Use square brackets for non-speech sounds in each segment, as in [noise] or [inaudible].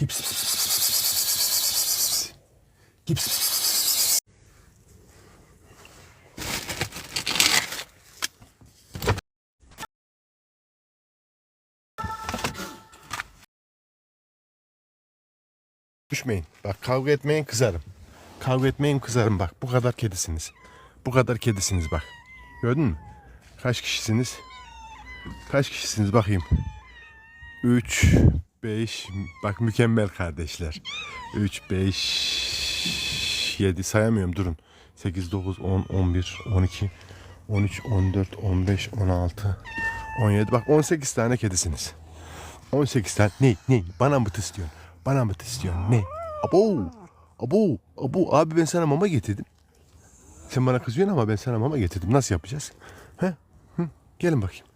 Gips. Gips. Düşmeyin. Bak kavga etmeyin kızarım. Kavga etmeyin kızarım bak. Bu kadar kedisiniz. Bu kadar kedisiniz bak. Gördün mü? Kaç kişisiniz? Kaç kişisiniz bakayım. 3, 5, bak mükemmel kardeşler. 3, 5, 7 sayamıyorum durun. 8, 9, 10, 11, 12, 13, 14, 15, 16, 17. Bak 18 tane kedisiniz. 18 tane. Ne? Ne? Bana mı istiyorsun? Bana mı istiyorsun? Ne? Abo! Abo! Abo! Abi ben sana mama getirdim. Sen bana kızıyorsun ama ben sana mama getirdim. Nasıl yapacağız? He? Hı? Gelin bakayım.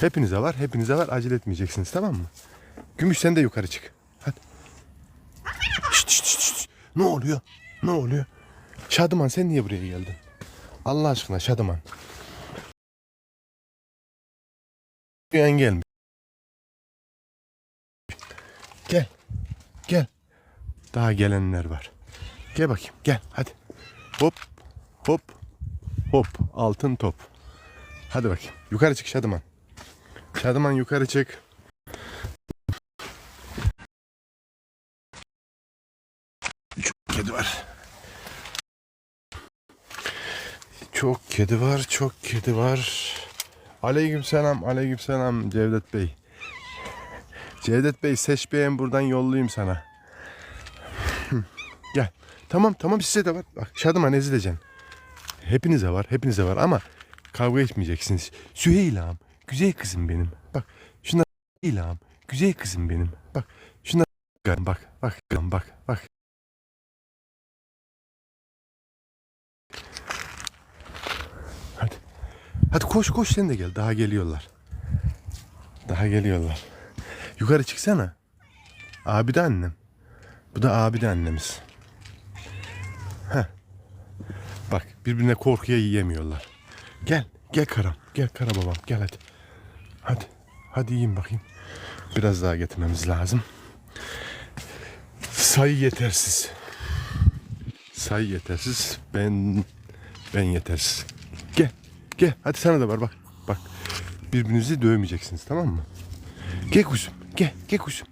Hepinize var, hepinize var. Acele etmeyeceksiniz tamam mı? Gümüş sen de yukarı çık. Hadi. Şşt, şşt, şşt. Ne oluyor? Ne oluyor? Şadıman sen niye buraya geldin? Allah aşkına Şadıman. Duyan gelmiş. Gel. Gel. Daha gelenler var. Gel bakayım. Gel. Hadi. Hop. Hop. Hop. Altın top. Hadi bakayım. Yukarı çık Şadıman. Şadıman yukarı çık. Çok kedi var. Çok kedi var, çok kedi var. Aleyküm selam, aleyküm selam Cevdet Bey. Cevdet Bey, Seç Bey'im buradan yollayayım sana. [clears throat] Gel. Tamam, tamam size de var. Bak Şadıman ezileceksin. Hepinize var, hepinize var ama kavga etmeyeceksiniz. Süheyla'm, güzel kızım benim. Bak, şuna Süheyla'm, güzel kızım benim. Bak, şuna bak, bak, bak, bak. Hadi. Hadi koş koş sen de gel. Daha geliyorlar. Daha geliyorlar. Yukarı çıksana. Abi de annem. Bu da abi de annemiz. Heh. Bak birbirine korkuya yiyemiyorlar. Gel. Gel karam. Gel kara babam. Gel hadi. Hadi. Hadi yiyin bakayım. Biraz daha getirmemiz lazım. Sayı yetersiz. Sayı yetersiz. Ben ben yetersiz. Gel. Gel. Hadi sana da var bak. Bak. Birbirinizi dövmeyeceksiniz tamam mı? Gel kuzum. Gel. Gel kuzum.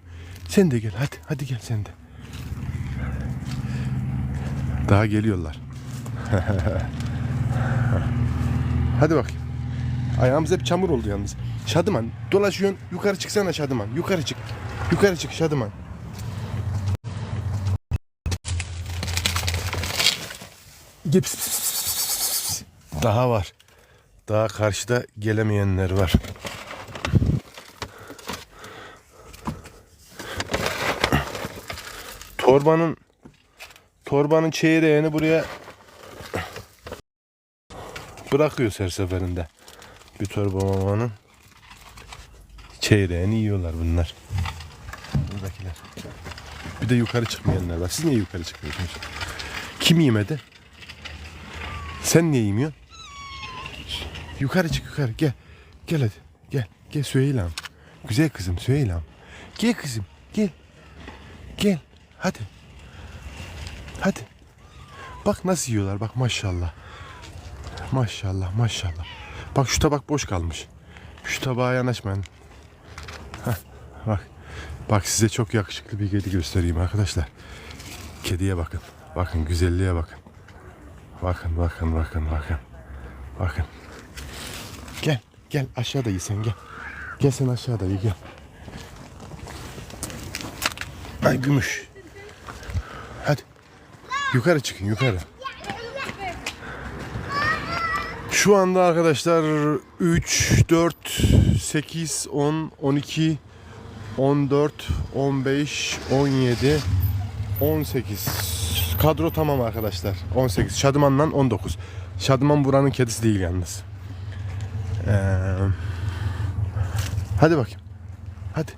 Sen de gel. Hadi. Hadi gel sen de. Daha geliyorlar. [laughs] Hadi bakayım. Ayağımız hep çamur oldu yalnız. Şadıman dolaşıyorsun. Yukarı çıksana Şadıman. Yukarı çık. Yukarı çık Şadıman. Daha var. Daha karşıda gelemeyenler var. Torbanın torbanın çeyreğini buraya bırakıyoruz her seferinde. Bir torba mamanın çeyreğini yiyorlar bunlar. Buradakiler. Bir de yukarı çıkmayanlar var. Siz niye yukarı çıkmıyorsunuz? Kim yemedi? Sen niye yemiyorsun? Yukarı çık yukarı gel. Gel hadi. Gel. Gel Süheyla'm. Güzel kızım Süheyla'm. Gel kızım. Gel. Gel. Hadi. Hadi. Bak nasıl yiyorlar bak maşallah. Maşallah maşallah. Bak şu tabak boş kalmış. Şu tabağa yanaşmayın. [laughs] Bak. Bak size çok yakışıklı bir kedi göstereyim arkadaşlar. Kediye bakın. Bakın güzelliğe bakın. Bakın bakın bakın bakın. Bakın. Gel gel aşağıda iyi sen gel. Gel sen aşağıda iyi gel. Ay gümüş. Hadi. Yukarı çıkın yukarı. Şu anda arkadaşlar 3, 4, 8, 10, 12, 14, 15, 17, 18. Kadro tamam arkadaşlar. 18. Şadıman'la 19. Şadıman buranın kedisi değil yalnız. Ee, hadi bakayım. Hadi.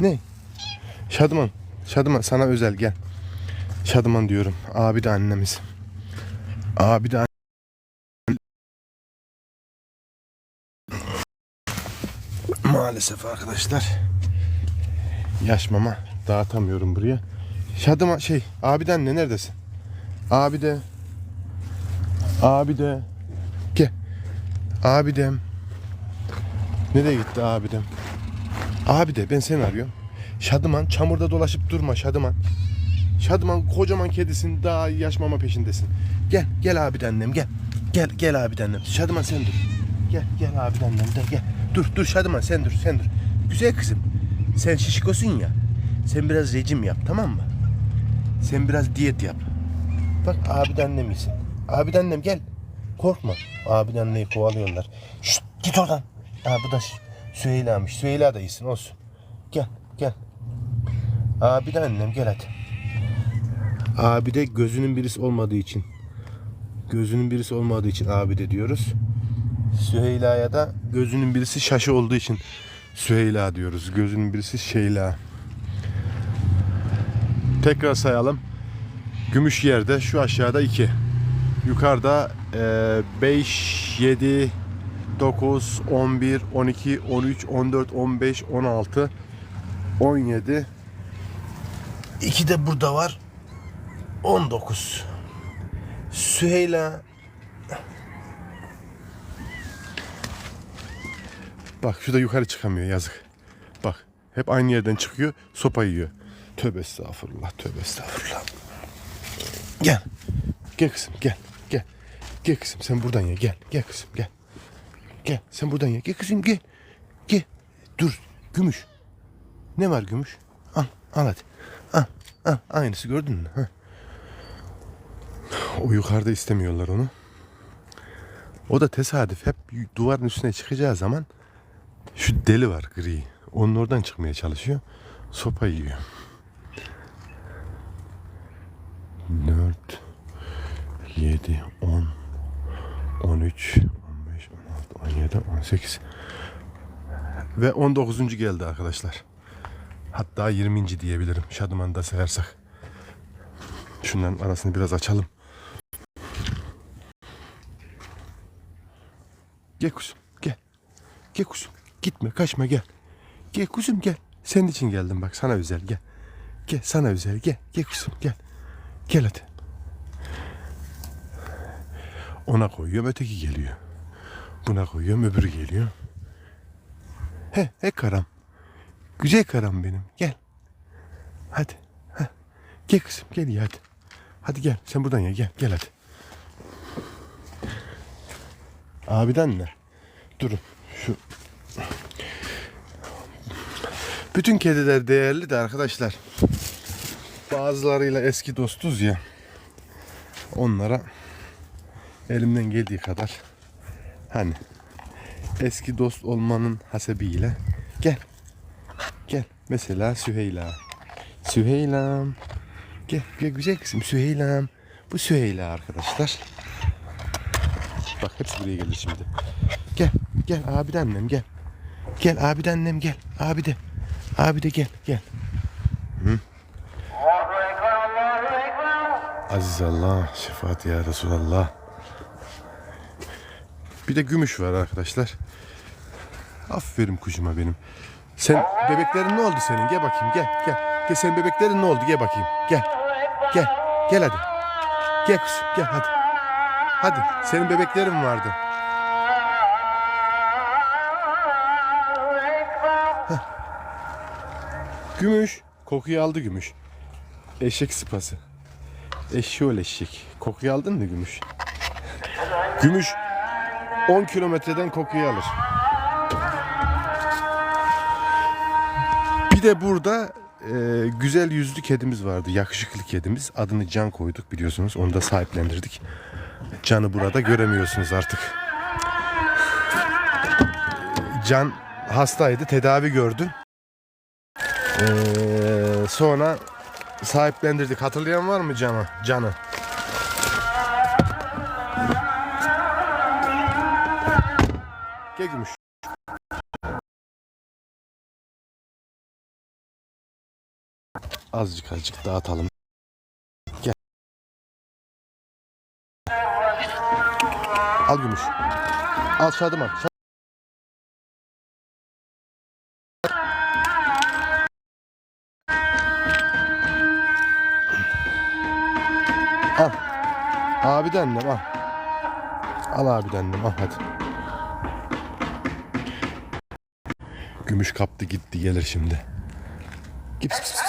Ne? Şadıman. Şadıman sana özel gel. Şadıman diyorum. Abi de annemiz. Abi de Maalesef arkadaşlar. Yaş mama dağıtamıyorum buraya. Şadıma şey abiden ne neredesin? Abi de Abi de gel. Abidem. Nereye gitti abidem? Abi de ben seni arıyorum. Şadıman çamurda dolaşıp durma Şadıman. Şadıman kocaman kedisin daha yaş mama peşindesin. Gel gel abi annem gel. Gel gel abi annem. Şadıman sen dur. Gel gel abi annem de gel. Dur dur Şadıman sen dur sen dur. Güzel kızım. Sen şişkosun ya. Sen biraz rejim yap tamam mı? Sen biraz diyet yap. Bak abi annem iyisin. Abi annem gel. Korkma. Abi anneyi kovalıyorlar. Şşt git oradan. Ha bu da Sü- Süheyla'mış. Süheyla da iyisin olsun. Gel gel. Abi de annem gel hadi. Abi de gözünün birisi olmadığı için. Gözünün birisi olmadığı için abi de diyoruz. Süheyla'ya da gözünün birisi şaşı olduğu için Süheyla diyoruz. Gözünün birisi Şeyla. Tekrar sayalım. Gümüş yerde şu aşağıda 2. Yukarıda 5, 7, 9, 11, 12, 13, 14, 15, 16, 17. 2 de burada var. 19. Süheyla. Bak şu da yukarı çıkamıyor yazık. Bak hep aynı yerden çıkıyor sopa yiyor. Tövbe estağfurullah tövbe estağfurullah. Gel. Gel kızım gel. Gel. Gel kızım sen buradan ye gel. Gel kızım gel. Gel sen buradan ye. Gel kızım gel. Gel. Dur. Gümüş. Ne var gümüş? Al. Al hadi. Al. Al. Aynısı gördün mü? Heh. O yukarıda istemiyorlar onu. O da tesadüf. Hep duvarın üstüne çıkacağı zaman şu deli var gri. Onun oradan çıkmaya çalışıyor. Sopa yiyor. 4 7 10 13 15 16 17 18 ve 19. geldi arkadaşlar. Hatta 20. diyebilirim. Şadıman'da sayarsak. Şunların arasını biraz açalım. Gel kuzum gel. Gel kuzum. Gitme kaçma gel. Gel kuzum gel. Senin için geldim bak sana özel gel. Gel sana özel gel. Gel kuzum gel. Gel hadi. Ona koyuyorum öteki geliyor. Buna koyuyorum öbürü geliyor. He he karam. Güzel karam benim. Gel. Hadi. Heh. Gel kızım gel ya hadi. Hadi gel sen buradan ya gel gel hadi. Abiden ne? Durun. Şu bütün kediler değerli de arkadaşlar. Bazılarıyla eski dostuz ya. Onlara elimden geldiği kadar hani eski dost olmanın hasebiyle gel. Gel. Mesela Süheyla. Süheyla'm. Gel, gel güzel kızım Süheyla'm. Bu Süheyla arkadaşlar. Bak hepsi buraya gelir şimdi. Gel, gel abi de annem gel. Gel abi de annem gel. Abi de. Abi de gel, gel. Aziz Allah, şefaat ya Resulallah. Bir de gümüş var arkadaşlar. Aferin kuşuma benim. Sen bebeklerin ne oldu senin? Gel bakayım gel gel. Gel senin bebeklerin ne oldu? Gel bakayım. Gel. Gel. Gel hadi. Gel kuzum gel hadi. Hadi senin bebeklerin vardı. Gümüş. Kokuyu aldı gümüş. Eşek sıpası. Eşşoğlu eşek. Kokuyu aldın mı gümüş? [laughs] Gümüş 10 kilometreden kokuyu alır. Bir de burada e, güzel yüzlü kedimiz vardı. Yakışıklı kedimiz. Adını Can koyduk biliyorsunuz. Onu da sahiplendirdik. Can'ı burada göremiyorsunuz artık. Can hastaydı. Tedavi gördü. Ee, sonra sahiplendirdik. Hatırlayan var mı Can'ı? Can'ı. Gel gümüş. Azıcık azıcık dağıtalım. Gel. Al gümüş. Al Şadıman. Abi de al. Al abi de al hadi. Gümüş kaptı gitti gelir şimdi. Git.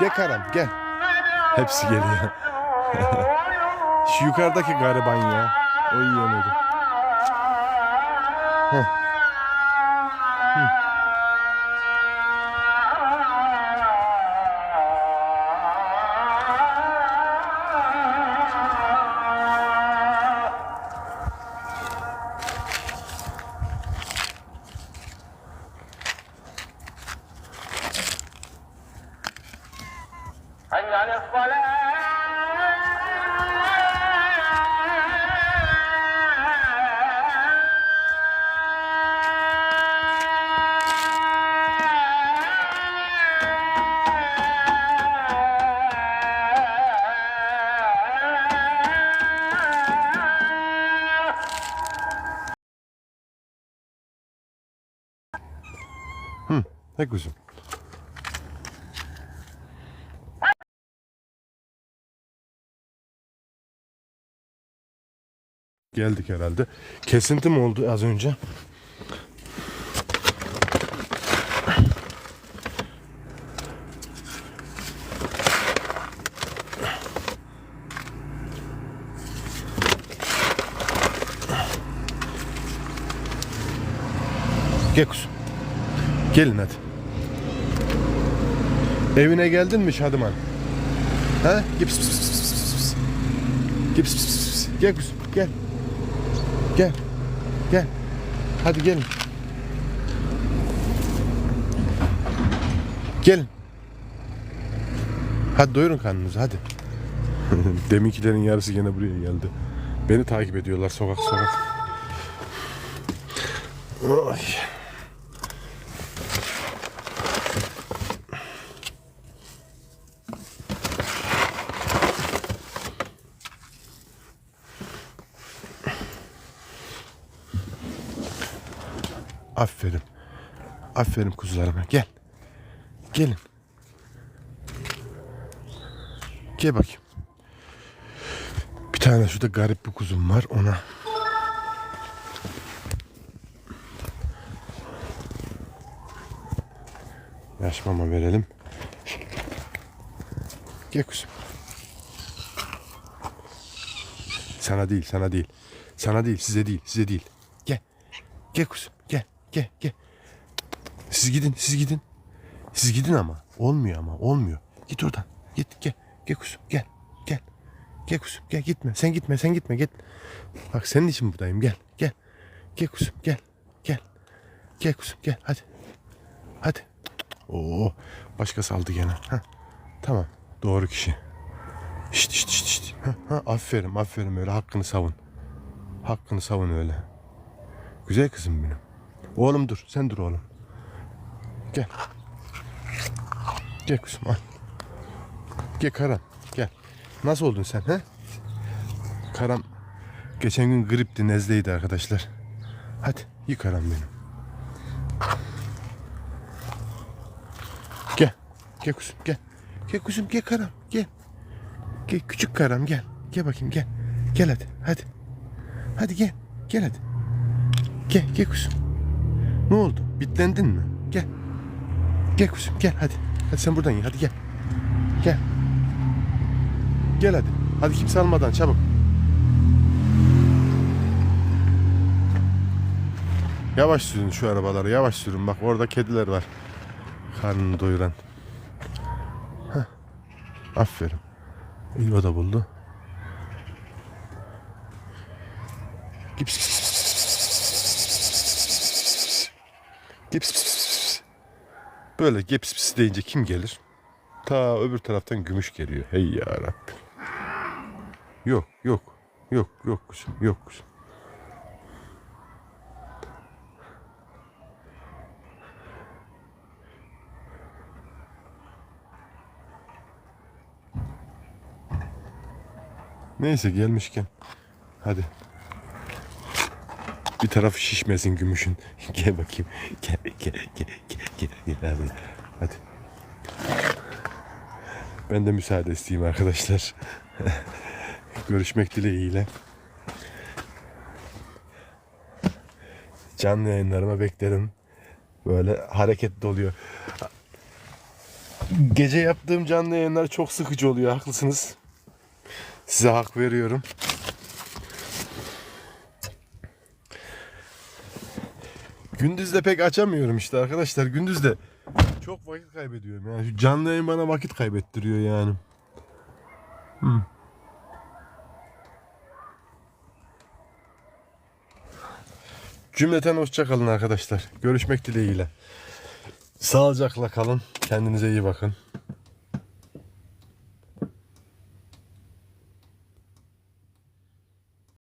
Gel karam gel. Hepsi geliyor. [laughs] Şu yukarıdaki gariban ya. O yiyemedi. Heh. Hı. حي على الصلاة Hm, ne güzel. Geldik herhalde. Kesinti mi oldu az önce? Gel kuzum. Gelin hadi. Evine geldin mi Şadıman? Ha? Gel pis pis pis pis pis pis. Gel pis pis pis. Gel gel. Gel. Gel. Hadi gelin. Gelin. Hadi doyurun karnınızı hadi. [laughs] Deminkilerin yarısı gene buraya geldi. Beni takip ediyorlar sokak sokak. Ay. Aferin. Aferin kuzularıma. Gel. Gelin. Gel bakayım. Bir tane şurada garip bir kuzum var ona. Yaş mama verelim. Gel kuzum. Sana değil, sana değil. Sana değil, size değil, size değil. Gel. Gel kuzum, gel, gel, gel. Siz gidin, siz gidin. Siz gidin ama. Olmuyor ama, olmuyor. Git oradan. Git, gel. Gel kuzum, gel. Gel. Gel kuzum, gel gitme. Sen gitme, sen gitme, git. Bak senin için buradayım, gel. Gel. Gel kuzum, gel. Gel. Gel kuzum, gel. Hadi. Hadi. Oo, başkası aldı gene. Ha. Tamam, doğru kişi. Şşt şşt şşt şşt. Ha, ha, aferin, aferin öyle hakkını savun. Hakkını savun öyle. Güzel kızım benim. Oğlum dur. Sen dur oğlum. Gel. Gel kuzum al. Gel Karan. Gel. Nasıl oldun sen he? Karam geçen gün gripti, nezleydi arkadaşlar. Hadi yık Karam benim. Gel. Gel kuzum gel. Gel kuzum gel Karam gel. Gel küçük Karam gel. Gel bakayım gel. Gel hadi hadi. Hadi gel. Gel hadi. Gel gel kuzum. Ne oldu? Bitlendin mi? Gel. Gel kuzum gel hadi. Hadi sen buradan ye hadi gel. Gel. Gel hadi. Hadi kimse almadan çabuk. Yavaş sürün şu arabaları yavaş sürün. Bak orada kediler var. Karnını doyuran. Heh. Aferin. İyi o da buldu. Gips. Gips. Böyle gips pis deyince kim gelir? Ta öbür taraftan gümüş geliyor. Hey ya Rabbim. Yok yok. Yok yok kuzum yok kuzum. Neyse gelmişken. Hadi. Bir tarafı şişmesin gümüşün. [laughs] gel bakayım. Gel gel gel gel gel. gel. Hadi. Ben de müsaade isteyeyim arkadaşlar. [laughs] Görüşmek dileğiyle. Canlı yayınlarıma beklerim. Böyle hareketli oluyor. Gece yaptığım canlı yayınlar çok sıkıcı oluyor. Haklısınız. Size hak veriyorum. Gündüz de pek açamıyorum işte arkadaşlar. Gündüz de çok vakit kaybediyorum. Yani şu canlı yayın bana vakit kaybettiriyor yani. Hı. Cümleten hoşça kalın arkadaşlar. Görüşmek dileğiyle. Sağlıcakla kalın. Kendinize iyi bakın.